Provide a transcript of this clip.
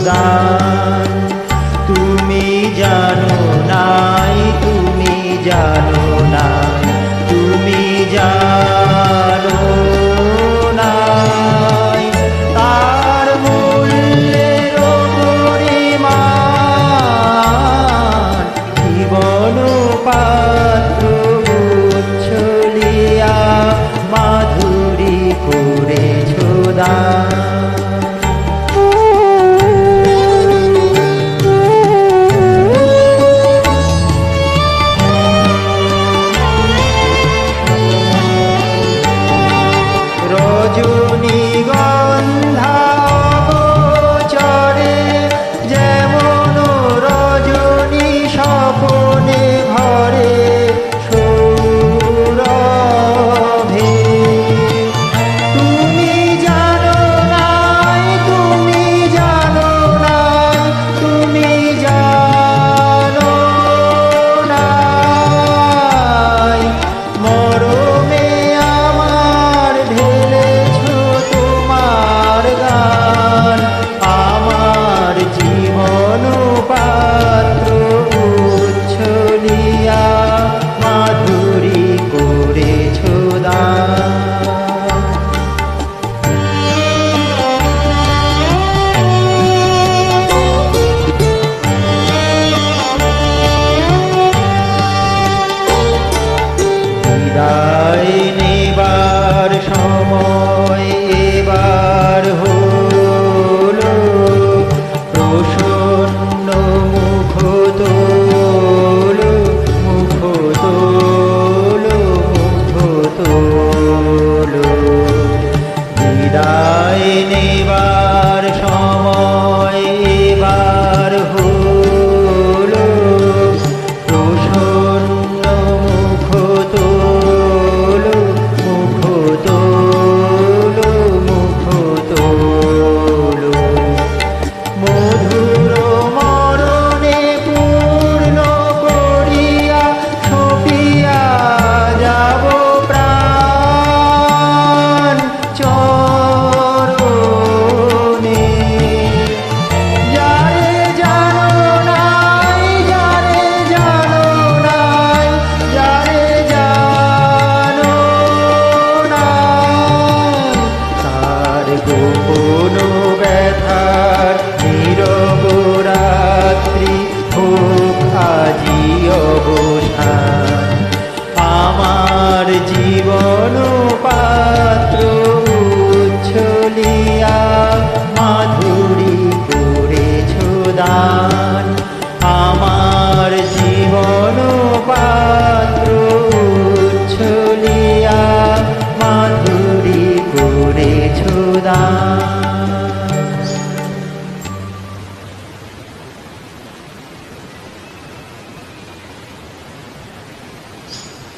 acordar. trời জীবন পাত্র উচ্ছলিয়া মাধুরী করেছ দা